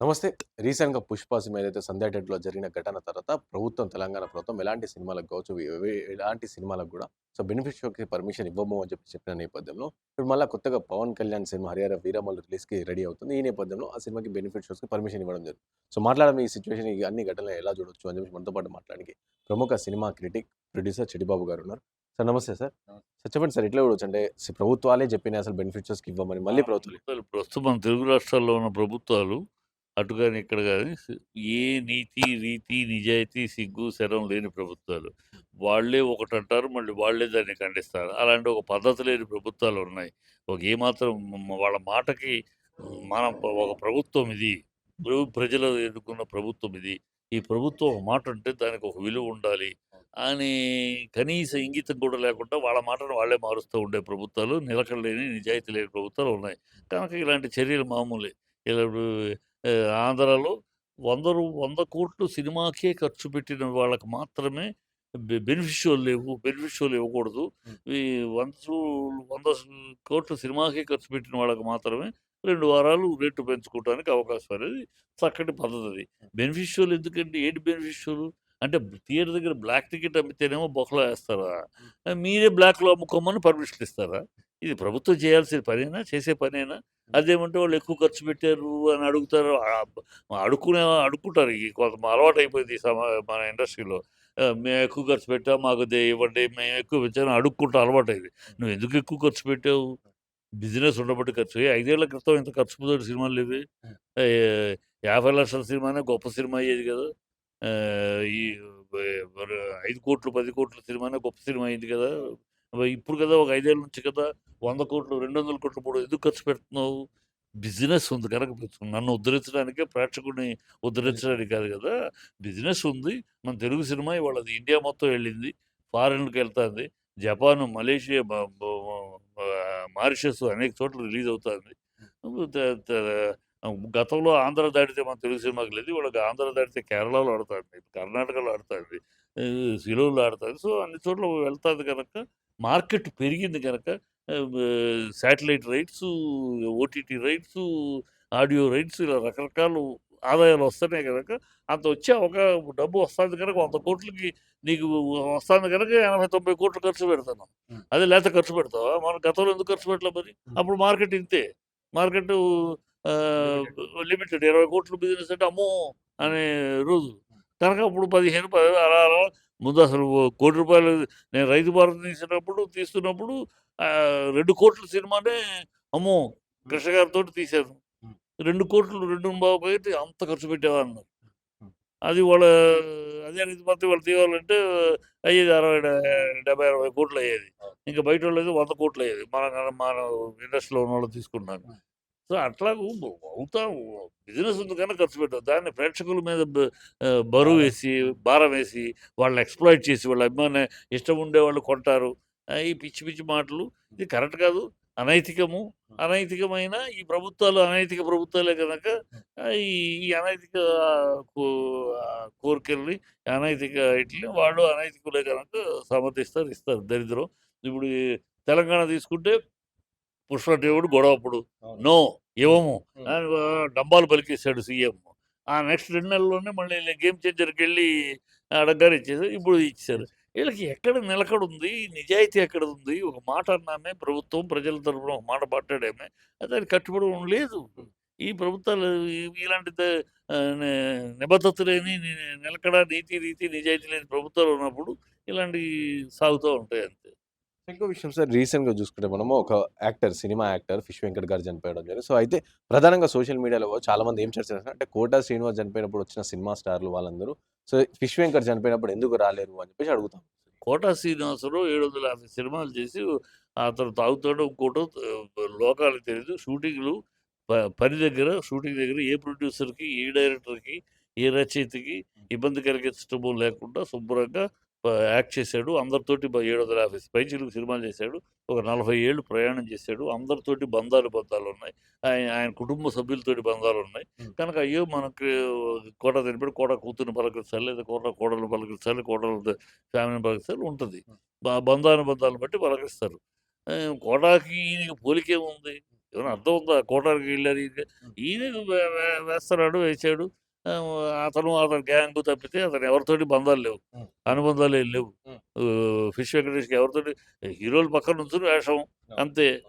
నమస్తే. రీసెంట్‌గా 'పుష్ప' సినిమా ఏదైతే సంధ్యా జరిగిన ఘటన తర్వాత ప్రభుత్వం తెలంగాణ ప్రభుత్వం ఎలాంటి సినిమాలకు కావచ్చు, ఎలాంటి సినిమాలకు గూడా సో, బెనిఫిట్ షోకి పర్మిషన్ ఇవ్వము అని చెప్పి చెప్పిన నేపథ్యంలో, ఇప్పుడు మళ్ళా కొత్తగా 'పవన్ కళ్యాణ్' సినిమా 'హరిహర వీరమల్లు' రిలీజ్‌కి రెడీ అవుతుంది. ఈ నేపథ్యంలో ఆ సినిమాకి బెనిఫిట్ షోస్‌కి పర్మిషన్ ఇవ్వడం జరిగింది. సో, మాట్లాడదాం ఈ సిట్యుయేషన్ ఈ అన్ని ఘటనలు ఎలా చూడొచ్చు అని చెప్పి మనతో పాటు మాట్లాడడానికి ప్రముఖ సినిమా క్రిటిక్, ప్రొడ్యూసర్ చెడిబాబు గారు ఉన్నారు. సార్ నమస్తే సార్. సార్ చెప్పండి సార్ ఎట్లా చూడొచ్చు? అంటే ప్రభుత్వాలే చెప్పినాయి అసలు బెనిఫిట్ షోస్‌కి ఇవ్వమని మళ్ళీ ప్రభుత్వాలు ప్రస్తుతం తెలుగు రాష్ట్రాల్లో ఉన్న ప్రభుత్వాలు అటు కానీ ఇక్కడ కానీ ఏ నీతి, రీతి, నిజాయితీ, సిగ్గు, శరం లేని ప్రభుత్వాలు. వాళ్ళే ఒకటంటారు, మళ్ళీ వాళ్ళే దాన్ని ఖండిస్తారు. అలాంటి ఒక పద్ధతి లేని ప్రభుత్వాలు ఉన్నాయి. ఒక ఏమాత్రం వాళ్ళ మాటకి మనం ఒక ప్రభుత్వం ఇది. ప్రజలు ఎదుర్కొన్న ప్రభుత్వం ఇది. ఈ ప్రభుత్వం ఒక మాట అంటే దానికి ఒక విలువ ఉండాలి. అని కనీస ఇంగితం కూడా లేకుండా వాళ్ళ మాటను వాళ్ళే మారుస్తూ ఉండే ప్రభుత్వాలు, నిలకడలేని నిజాయితీ లేని ప్రభుత్వాలు ఉన్నాయి. కనుక ఇలాంటి చర్యలు మామూలే. ఇలా ఆంధ్రాలో 100 రూ 100,00,00,000 సినిమాకే ఖర్చు పెట్టిన వాళ్ళకి మాత్రమే బె బెనిఫిట్ షోలు లేవు. బెనిఫిట్ షోలు ఇవ్వకూడదు. ఈ 100 100,00,00,000 సినిమాకే ఖర్చు పెట్టిన వాళ్ళకి మాత్రమే 2 వారాలు రేటు పెంచుకోవడానికి అవకాశం అనేది చక్కటి పద్ధతి అది. బెనిఫిట్ షోలు ఎందుకండి? ఏంటి బెనిఫిట్ షోలు? అంటే థియేటర్ దగ్గర బ్లాక్ టికెట్ అమ్మితేనేమో బొక్కలో ఏస్తారా? మీరే బ్లాక్‌లో అమ్ముకోమని పర్మిషన్ ఇస్తారా? ఇది ప్రభుత్వం చేయాల్సిన పనేనా? చేసే పనేనా? అదేమంటే వాళ్ళు ఎక్కువ ఖర్చు పెట్టారు అని అడుగుతారు. అడుక్కునే అడుక్కుంటారు. ఈ కొంత అలవాటయిపోయింది ఈ సమా మన ఇండస్ట్రీలో. మేము ఎక్కువ ఖర్చు పెట్టాం. మాకు దే ఇవ్వండి. మేము ఎక్కువ పెంచాం అడుక్కుంటా అలవాటయింది. నువ్వు ఎందుకు ఎక్కువ ఖర్చు పెట్టావు? బిజినెస్ ఉండబట్టి ఖర్చు. ఏ 5 ఏళ్ళ క్రితం ఇంత ఖర్చుతోటి సినిమాలు లేవే. ఆహ్, 50,00,000 సినిమానే గొప్ప సినిమా అయ్యేది కదా! ఈ బె బర్ 5,00,00,000, 10,00,00,000 సినిమానే గొప్ప సినిమా అయింది కదా! ఇప్పుడు కదా ఒక ఐదేళ్ళ నుంచి కదా వంద కోట్లు రెండు వందల కోట్లు మూడు ఎందుకు ఖర్చు పెడుతున్నావు? బిజినెస్ ఉంది కనుక నన్ను ఉద్ధరించడానికే ప్రేక్షకుడిని ఉద్ధరించడానికి కాదు కదా! బిజినెస్ ఉంది. మన తెలుగు సినిమా ఇవాళ అది ఇండియా మొత్తం వెళ్ళింది. ఫారిన్‌కి వెళ్తాంది. జపాన్, మలేషియా, మారిషస్ అనేక చోట్ల రిలీజ్ అవుతుంది గతంలో ఆంధ్ర దాటితే మన తెలుగు సినిమాకి లేదు. ఇవాళ ఆంధ్ర దాటితే కేరళలో ఆడుతుంది కర్ణాటకలో ఆడుతుంది ఆహ్, సిలోన్‌లో ఆడుతాంది. సో, అన్ని చోట్ల వెళ్తాంది గనక మార్కెట్ పెరిగింది బ satellite rights, OTT rights, audio rights ఇలా రకరకాలు ఆదాయాలు వస్తున్నాయి గనక అంత వచ్చే ఒక డబ్బు వస్తాంది కనుక 100,00,00,000కి నీకు వస్తాంది కనుక 80, 90,00,00,000 ఖర్చు పెడుతున్నాం. హ్మ్. అదే లేతే ఖర్చు పెడతావా? మనం గతంలో ఎందుకు ఖర్చు పెట్టలే మరి? అప్పుడు మార్కెట్ ఇంతే. మార్కెటు లిమిటెడ్ 20,00,00,000 బిజినెస్ అంటే అమ్మో! అనే రోజు. కనుక అప్పుడు 15, 10 అలా అలా ముందు అసలు రూ. 1,00,00,000 నేను 'రైతు భారత్' తీసినప్పుడు తీస్తున్నప్పుడు ఆహ్, 2,00,00,000 సినిమానే అమ్మో! కృష్ణ గారితోటి తీశాను. హ్మ్. 2,00,00,000 2,50,00,000 పెట్టి అంత ఖర్చు పెట్టావా అన్నారు. హ్మ్. అది వాళ్ళ అదే 'రైతు భారత్' ఇవాళ తీయాలంటే అయ్యేది 60 డ 70, 60,00,00,000 అయ్యేది. ఇంకా బయటోళ్ళైతే 100,00,00,000 అయ్యేది. మన మన ఇండస్ట్రీలో ఉన్నోళ్ళు తీసుకున్నాక. సో, అట్లాగూ అవుతా బిజినెస్ ఉంది కనుక ఖర్చు పెట్టావు. దాన్ని ప్రేక్షకుల మీద బ ఆహ్, బరువేసి, భారం వేసి, వాళ్ళని ఎక్స్‌ప్లాయిట్ చేసి, వాళ్ళ అభిమాన ఇష్టం ఉండేవాళ్ళు కొంటారు. ఆహ్, ఈ పిచ్చి పిచ్చి మాటలు ఇది కరెక్ట్ కాదు. అనైతికము. అనైతికమైన ఈ ప్రభుత్వాలు అనైతిక ప్రభుత్వాలే ఆహ్, ఈ ఈ అనైతిక కోరికల్ని, అనైతిక ఈటిల్ని వాళ్ళు అనైతికులే గనక సమర్థిస్తారు, ఇస్తారు దరిద్రం. ఇప్పుడు తెలంగాణ తీసుకుంటే పుష్పదేవుడు గొడవప్పుడు అవును. నో ఇవ్వము డంబాలు పలికేసాడు సీఎం. ఆ నెక్స్ట్ 2 నెలల్లోనే మళ్ళీ గేమ్ చేంజర్‌కెళ్ళి అడగగానే ఇచ్చేసారు. ఇప్పుడు ఇచ్చేసారు. వీళ్ళకి ఎక్కడ నిలకడుంది? నిజాయితీ ఎక్కడుంది? ఒక మాట అన్నామే ప్రభుత్వం ప్రజల తరపున ఒక మాట మాట్లాడామే. దానికి కట్టుబడి లేదు. ఈ ప్రభుత్వాలు ఇలాంటి నిబద్ధత లేని నిలకడ, నీతి, రీతి, నిజాయితీ లేని ప్రభుత్వాలు ఉన్నప్పుడు ఇలాంటివి సాగుతూ ఉంటాయి అంతే. ఇంకో విషయం సార్ రీసెంట్‌గా చూసుకుంటే మనము ఒక actor, cinema actor 'fish Venkat' గారు చనిపోవడం జరిగింది. సో, అయితే ప్రధానంగా సోషల్ మీడియాలో చాలామంది ఏం చర్చ చేస్తున్నారంటే 'కోటా శ్రీనివాస్' చనిపోయినప్పుడు వచ్చిన సినిమా స్టార్‌లు వాళ్ళందరూ సో, 'ఫిష్ వెంకట్' చనిపోయినప్పుడు ఎందుకు రాలేరు అని చెప్పేసి అడుగుతాం. కోటా శ్రీనివాసరావు 750 సినిమాలు చేసి అతను తాగుతాడో ఇంకోటో లోకాలకు తెలీదు. షూటింగ్‌లు పని దగ్గర, షూటింగ్ దగ్గర ఏ ప్రొడ్యూసర్‌కి, ఏ డైరెక్టర్‌కి, ఏ రచయితకి ఇబ్బంది కలిగించటము లేకుండా శుభ్రంగా యాక్ట్ చేశాడు. అందరితోటి బ 750 పైచిలుకు సినిమాలు చేశాడు. ఒక 40 ఏళ్ళు ప్రయాణం చేశాడు. అందరితోటి బంధాలు బంధాలున్నాయి. ఆయన ఆయన కుటుంబ సభ్యులతోటి బంధాలున్నాయి. హ్మ్. కనుక అయ్యో! మనకి కోట చనిపోయాడు. కోట కూతురిని పలకరించాలి. లేదా కోట కోడల్ని పలకరించాలి. కోడలు ఫ్యామిలీని పలకరించాలి ఉంటది. బ బంధానుబంధాలను బట్టి పలకరిస్తారు. కోటాకి ఈయనకి పోలికేముంది? ఏమైనా అర్థం ఉందా కోటానికి వెళ్ళారు ఈయన వేస్తున్నాడు వేసాడు అతను అతని గ్యాంగ్ తప్పితే అతను ఎవరితోటి బంధాలు లేవు. అనుబంధాలు ఏం లేవు. ఫిష్ వెంకటేష్కి ఎవరితోటి హీరోల పక్కన నుంచి వేషం అంతే.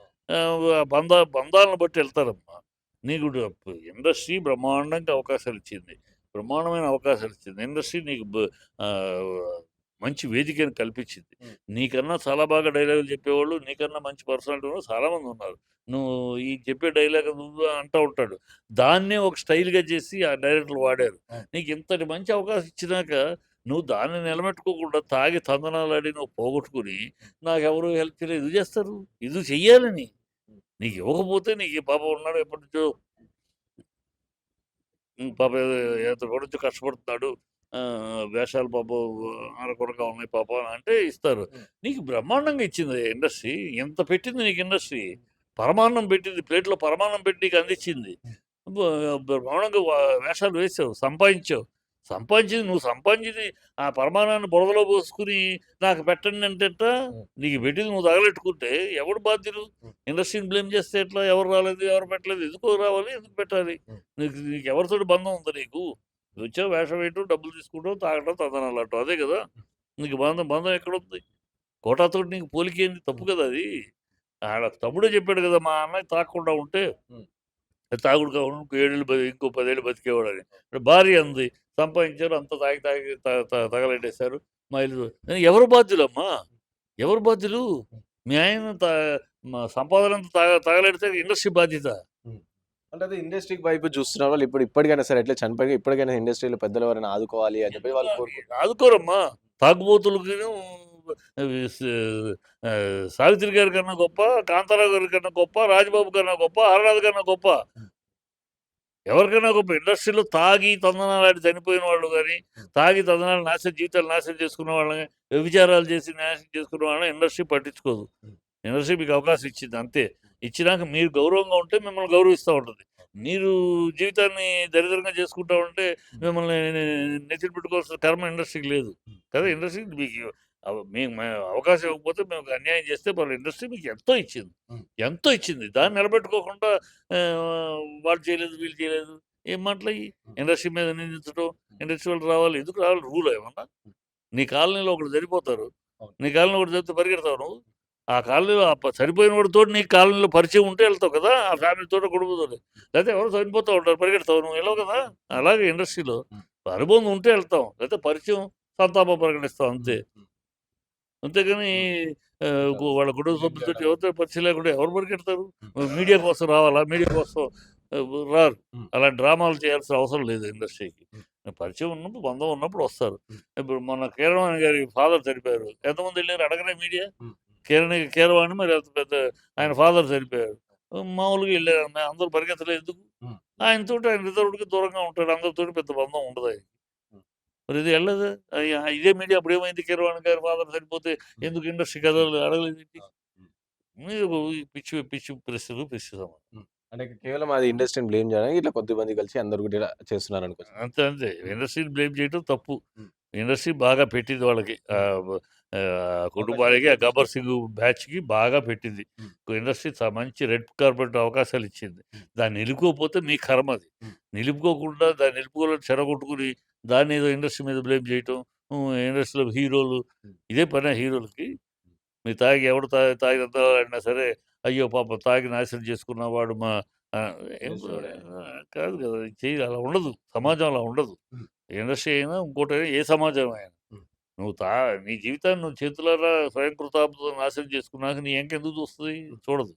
బంధ బంధాలను బట్టి వెళ్తారమ్మా. నీకు ఇండస్ట్రీ బ్రహ్మాండంగా అవకాశాలు ఇచ్చింది. బ్రహ్మాండమైన అవకాశాలు ఇచ్చింది. ఇండస్ట్రీ నీకు మంచి వేదికను కల్పించింది. నీకన్నా చాలా బాగా డైలాగులు చెప్పేవాళ్ళు నీకన్నా మంచి పర్సనాలిటీ ఉన్న చాలా మంది ఉన్నారు నువ్వు ఈ చెప్పే డైలాగ్ అంటూ ఉంటాడు దాన్నే ఒక స్టైల్గా చేసి ఆ డైరెక్టర్లు వాడారు. నీకు ఇంతటి మంచి అవకాశం ఇచ్చినాక నువ్వు దాన్ని నిలబెట్టుకోకుండా తాగి తందనాలాడి నువ్వు పోగొట్టుకుని నాకెవరు హెల్ప్ చేయలేదు ఇది చేస్తారు ఇది చెయ్యాలని నీకు ఇవ్వకపోతే నీకు పాప ఉన్నాడు ఎప్పటి నుంచో పాప ఎప్పటి నుంచో కష్టపడుతున్నాడు వేషాలు పాప అరకొరగా ఉన్నాయి పాప అంటే ఇస్తారు. నీకు బ్రహ్మాండంగా ఇచ్చింది ఇండస్ట్రీ. ఎంత పెట్టింది నీకు ఇండస్ట్రీ. పరమాన్నం పెట్టింది ప్లేట్లో పరమాన్నం పెట్టి నీకు అందించింది. బ్రహ్మాండంగా వేషాలు వేసావు సంపాదించావు. సంపాదించింది నువ్వు సంపాదించింది ఆ పరమాణాన్ని బురదలో పోసుకుని నాకు పెట్టండి అంటే? నీకు పెట్టింది నువ్వు తగలెట్టుకుంటే ఎవడు బాధ్యులు ఇండస్ట్రీని బ్లేమ్ చేస్తే ఎట్లా? ఎవరు రాలేదు ఎవరు పెట్టలేదు? ఎందుకు రావాలి? ఎందుకు పెట్టాలి? నీకు నీకు ఎవరితో బంధం ఉంది నీకు? వచ్చావు వేషం వేయటం డబ్బులు తీసుకుంటావు తాగటం తదనాలు అంటావు అదే కదా? నీకు బంధం బంధం ఎక్కడ ఉంది కోటాతో నీకు పోలికేంది? తప్పు కదా అది? ఆడ తమ్ముడే చెప్పాడు కదా మా అన్నయ్య తాగకుండా ఉంటే. తాగుడు కాకుండా ఇంకో ఏడేళ్ళు బతి- ఇంకో పదేళ్ళు బతికేవాడు అని. భార్య అంది సంపాదించారు అంత తాగి తాగి తగలెట్టేశారు మా ఇల్లు ఎవరు బాధ్యులమ్మా? ఎవరు బాధ్యులు? మీ ఆయన సంపాదన అంతా తగ తగలెడితే ఇండస్ట్రీ బాధ్యత. అంటే అది ఇండస్ట్రీకి వైపు చూస్తున్నారు వాళ్ళు. ఇప్పుడు ఇప్పటికైనా సరే ఎట్లా చనిపోయి ఇప్పటికైనా ఇండస్ట్రీలో పెద్దలు ఎవరైనా ఆదుకోవాలి అని చెప్పి వాళ్ళు ఆదుకోరమ్మా. తాగుబోతులకి సావిత్రి గారి కన్నా గొప్ప కాంతారావు గారి కన్నా గొప్ప రాజబాబు కన్నా గొప్ప హరనాథ్ కన్నా గొప్ప. ఎవరికైనా గొప్ప. ఇండస్ట్రీలో తాగి తందనాలాడి చనిపోయిన వాళ్ళు కానీ తాగి తందనాలు నాశనం జీవితాలు నాశనం చేసుకున్న వాళ్ళని వ్యభిచారాలు చేసి నాశనం చేసుకున్న వాళ్ళని ఇండస్ట్రీ పట్టించుకోదు. ఇండస్ట్రీ మీకు అవకాశం ఇచ్చింది అంతే. ఇచ్చినాక మీరు గౌరవంగా ఉంటే మిమ్మల్ని గౌరవిస్తూ ఉంటుంది. మీరు జీవితాన్ని దరిద్రంగా చేసుకుంటా ఉంటే మిమ్మల్ని నెత్తిన పెట్టుకోవాల్సిన కర్మ ఇండస్ట్రీకి లేదు. కదా ఇండస్ట్రీ మీకు మీకు మే- అవకాశం ఇవ్వకపోతే మేము అన్యాయం చేస్తే వాళ్ళ ఇండస్ట్రీ మీకు ఎంతో ఇచ్చింది. ఎంతో ఇచ్చింది. దాన్ని నిలబెట్టుకోకుండా వాళ్ళు చేయలేదు వీళ్ళు చేయలేదు. ఏం మాటలయ్యి ఇండస్ట్రీ మీద నిందించడం ఇండస్ట్రీ వాళ్ళు రావాలి. ఎందుకు రావాలి? రూల్ ఏమన్నా? నీ కాలనీలో చనిపోతారు. అవును. నీ కాలనీలో ఒకటి చదివితే పరిగెడతావు నువ్వు? ఆ కాలనీలో చనిపోయిన వాడితో నీ కాలనీలో పరిచయం ఉంటే వెళ్తావు కదా ఆ ఫ్యామిలీతో కుటుంబంతో లేకపోతే ఎవరు చనిపోతూ ఉంటారు పరిగెడతావు నువ్వు వెళ్ళవు కదా. అలాగే ఇండస్ట్రీలో అనుభవం ఉంటే వెళ్తాం లేకపోతే పరిచయం సంతాపం ప్రకటిస్తాం అంతే. అంతేగాని వాళ్ళ కుటుంబ సభ్యులతో ఎవరితో పరిచయం లేకుండా ఎవరు పరిగెడతారు? మీడియా కోసం రావాలా? మీడియా కోసం రారు. అలా డ్రామాలు చేయాల్సిన అవసరం లేదు ఇండస్ట్రీకి. పరిచయం ఉన్నప్పుడు బంధం ఉన్నప్పుడు వస్తారు. ఇప్పుడు మన కీరవాణి గారి ఫాదర్ చనిపోయారు. ఎంతమంది వెళ్ళారు? అడగనే మీడియా. కీరణి కీరవాణి మరి అంత పెద్ద ఆయన ఫాదర్ చనిపోయారు మామూలుగా వెళ్ళారు అందరూ పరిగెత్తలేదు ఎందుకు. ఆయనతో ఆయన రిజర్వ్డ్కి దూరంగా ఉంటాడు అందరితో పెద్ద బంధం ఉండదు ఆయన. మరి ఇది వెళ్ళదు. ఇదే మీడియా అప్పుడు ఏమైంది? కీరవాణి గారి ఫాదర్ చనిపోతే ఎందుకు ఇండస్ట్రీ కథలు అడగలేదు పిచ్చి పిచ్చి ప్రశ్నలు పిచ్చి అంటే కేవలం అది ఇండస్ట్రీని బ్లేమ్ చేయడానికి ఇట్లా కొద్దిమంది కలిసి అందరు కూడా ఇలా చేస్తున్నారు అనుకోవచ్చు అంతే అంతే. ఇండస్ట్రీని బ్లేమ్ చేయడం తప్పు. ఇండస్ట్రీ బాగా పెట్టింది వాళ్ళకి. ఆ, ఆ, గబ్బర్ సింగ్ బ్యాచ్కి బాగా పెట్టింది. ఇండస్ట్రీ చ- మంచి రెడ్ కార్పెట్ అవకాశాలు ఇచ్చింది. దాన్ని నిలుపుకోకపోతే మీ కర్మ అది. నిలుపుకోకుండా దాన్ని నిలుపుకోవాలని చెరగొట్టుకుని దాన్ని ఏదో ఇండస్ట్రీ మీద బ్లేమ్ చేయటం ఇండస్ట్రీలో హీరోలు. ఇదే పని హీరోలకి. మీ తాగి ఎవడు తాగి తాగినంత సరే అయ్యో పాప తాగి నాశనం చేసుకున్నవాడు మా ఆ, ఏం- కాదు కదా! చేయాలి అలా ఉండదు. సమాజం అలా ఉండదు. ఇండస్ట్రీ అయినా ఇంకోటి అయినా ఏ సమాజం అయినా. నువ్వు తా నీ జీవితాన్ని నువ్వు చేతులారా స్వయం కృతార్థతో నాశనం చేసుకున్నాక నీ ఎంకెందుకు చూస్తుంది? చూడదు.